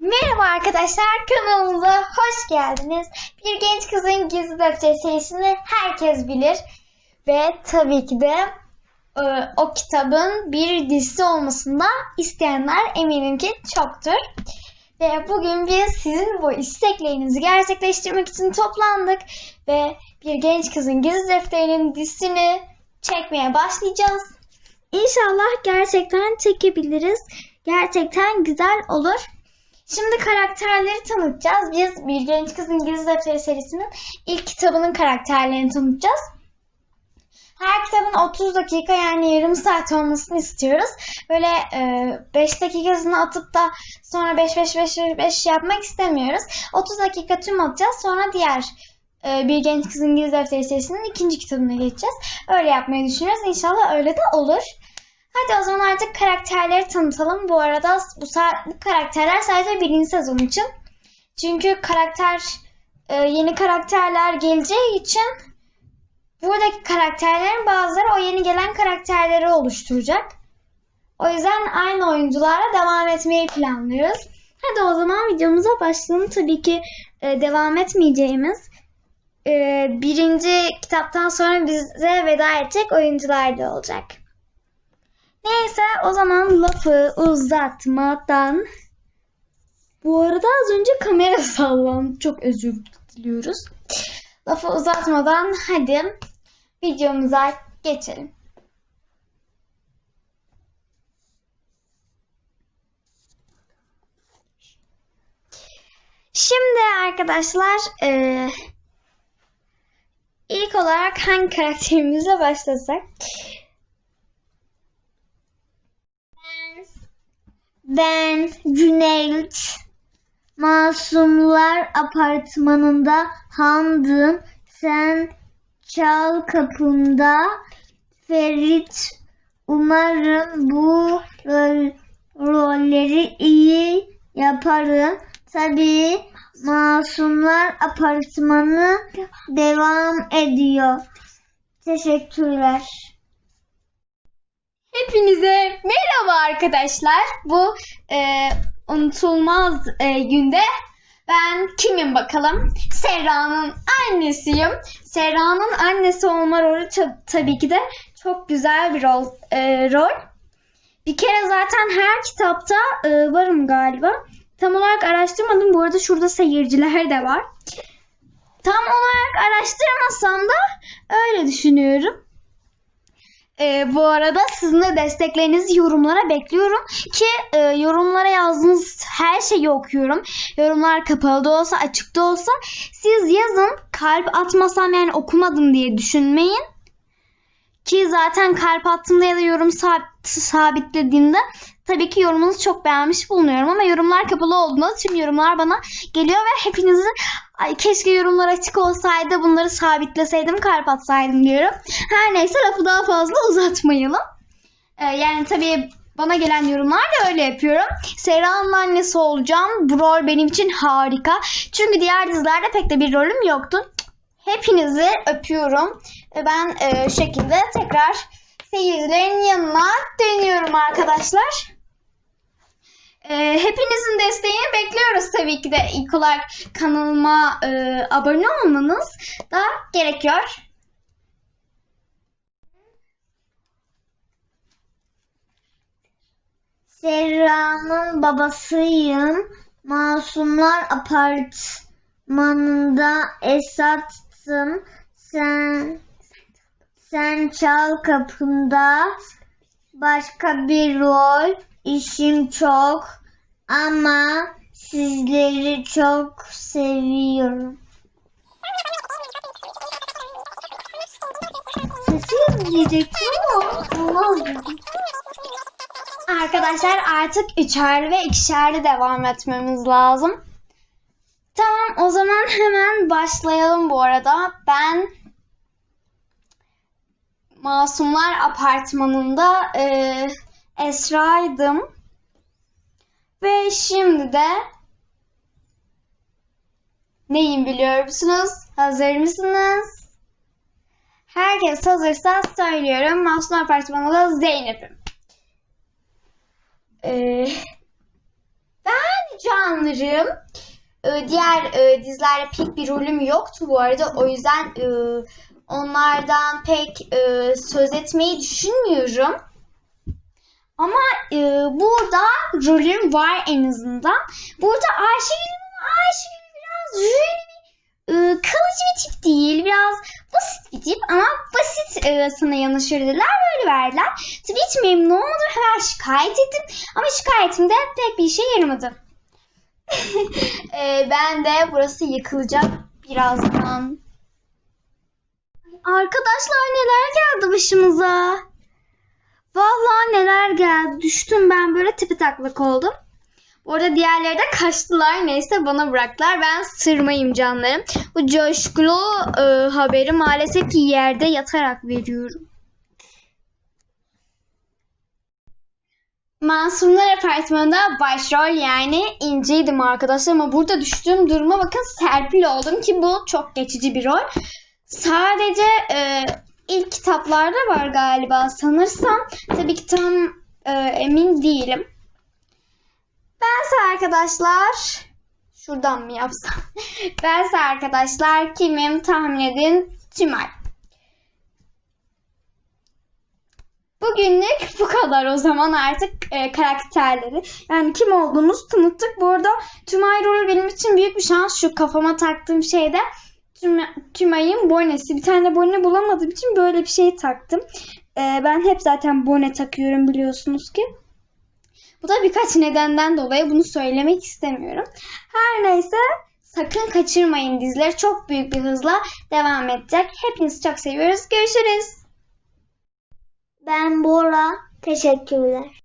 Merhaba arkadaşlar kanalımıza hoş geldiniz. Bir genç kızın gizli defteri serisini herkes bilir. Ve tabii ki de e, o kitabın bir dizisi olmasında isteyenler eminim ki çoktur. Ve bugün biz sizin bu isteklerinizi gerçekleştirmek için toplandık. Ve bir genç kızın gizli defterinin dizisini çekmeye başlayacağız. İnşallah gerçekten çekebiliriz. Gerçekten güzel olur. Şimdi karakterleri tanıtacağız. Biz Bir Genç Kızın Gizli Defteri serisinin ilk kitabının karakterlerini tanıtacağız. Her kitabın 30 dakika yani yarım saat olmasını istiyoruz. Böyle 5 dakikasını atıp da sonra 5 5 5 5 yapmak istemiyoruz. 30 dakika tüm atacağız. Sonra diğer e, Bir Genç Kızın Gizli Defteri serisinin ikinci kitabına geçeceğiz. Öyle yapmayı düşünüyoruz. İnşallah öyle de olur. Hadi o zaman artık karakterleri tanıtalım. Bu arada bu, bu karakterler sadece birinci sezon için. Çünkü karakter e, yeni karakterler geleceği için buradaki karakterlerin bazıları o yeni gelen karakterleri oluşturacak. O yüzden aynı oyuncularla devam etmeyi planlıyoruz. Hadi o zaman videomuza başlayalım. Tabii ki e, devam etmeyeceğimiz e, birinci kitaptan sonra bize veda edecek oyuncular da olacak. Neyse o zaman lafı uzatmadan bu arada az önce kamera sallandı. Çok özür diliyoruz. Lafı uzatmadan hadi videomuza geçelim. Şimdi arkadaşlar e, ilk olarak hangi karakterimizle başlasak? Ben Cüneyt Masumlar apartmanında hamdım. Sen çal kapımda Ferit umarım bu rol, rolleri iyi yaparım. Tabii Masumlar apartmanı devam ediyor. Teşekkürler. Hepinize merhaba arkadaşlar. Bu e, unutulmaz e, günde ben kimim bakalım? Serra'nın annesiyim. Serra'nın annesi olma rolü ta- tabii ki de çok güzel bir rol. E, rol. Bir kere zaten her kitapta e, varım galiba. Tam olarak araştırmadım. Bu arada şurada seyirciler de var. Tam olarak araştırmasam da öyle düşünüyorum. Ee, bu arada sizin de desteklerinizi yorumlara bekliyorum ki e, yorumlara yazdığınız her şeyi okuyorum. Yorumlar kapalı da olsa açık da olsa siz yazın kalp atmasam yani okumadım diye düşünmeyin. Ki zaten kalp attığımda ya da yorum sabitlediğimde tabii ki yorumunuzu çok beğenmiş bulunuyorum ama yorumlar kapalı olduğunda tüm yorumlar bana geliyor ve hepinizi ay keşke yorumlar açık olsaydı bunları sabitleseydim kalp atsaydım diyorum. Her neyse lafı daha fazla uzatmayalım. Ee, yani tabii bana gelen yorumlar da öyle yapıyorum. Serra'nın annesi olacağım. Bu rol benim için harika. Çünkü diğer dizilerde pek de bir rolüm yoktu. Hepinizi öpüyorum. Ben e, şekilde tekrar seyircilerin yanına dönüyorum arkadaşlar. E, hepinizin desteğini bekliyoruz tabii ki de ilk olarak kanalıma e, abone olmanız da gerekiyor. Serra'nın babasıyım. Masumlar apartmanında Esat'tım. Sen sen çal kapında başka bir rol işim çok ama sizleri çok seviyorum. Sesi diyecektim ama olmaz Arkadaşlar artık üçerli ve ikişerli devam etmemiz lazım. O zaman hemen başlayalım bu arada. Ben Masumlar Apartmanı'nda e, Esra'ydım. Ve şimdi de neyim biliyor musunuz? Hazır mısınız? Herkes hazırsa söylüyorum. Masumlar Apartmanı'nda Zeynep'im. Ee, ben Can. Ee, diğer e, dizilerde pek bir rolüm yoktu bu arada. O yüzden e, onlardan pek e, söz etmeyi düşünmüyorum. Ama e, burada rolüm var en azından. Burada Ayşegül, Ayşegül biraz jüri e, kalıcı bir tip değil. Biraz basit bir tip ama basit e, sana yanaşır dediler. Böyle verdiler. Tabii hiç memnun olmadım. Hemen şikayet ettim. Ama şikayetimde pek bir işe yaramadı. E, ben de burası yıkılacak birazdan. Arkadaşlar neler geldi başımıza. Vallahi neler geldi. Düştüm ben böyle tipi taklak oldum. Bu arada diğerleri de kaçtılar. Neyse bana bıraktılar. Ben sırmayım canlarım. Bu coşkulu e, haberi maalesef ki yerde yatarak veriyorum. Masumlar Apartmanı'nda başrol yani İnci'ydim arkadaşlar ama burada düştüğüm duruma bakın Serpil oldum ki bu çok geçici bir rol. Sadece e, ilk kitaplarda var galiba sanırsam. Tabii ki tam e, emin değilim. Bense arkadaşlar şuradan mı yapsam? Bense arkadaşlar kimim tahmin edin Tümay. Bugünlük bu kadar o zaman artık e, karakterleri. Yani kim olduğumuzu tanıttık. Bu arada Tümay rolü benim için büyük bir şans. Şu kafama taktığım şeyde Tüm- Tümay'ın bonesi. Bir tane bone bulamadığım için böyle bir şey taktım. E, ben hep zaten bone takıyorum biliyorsunuz ki. Bu da birkaç nedenden dolayı bunu söylemek istemiyorum. Her neyse sakın kaçırmayın dizileri. Çok büyük bir hızla devam edecek. Hepinizi çok seviyoruz. Görüşürüz. Ben Bora. Teşekkürler.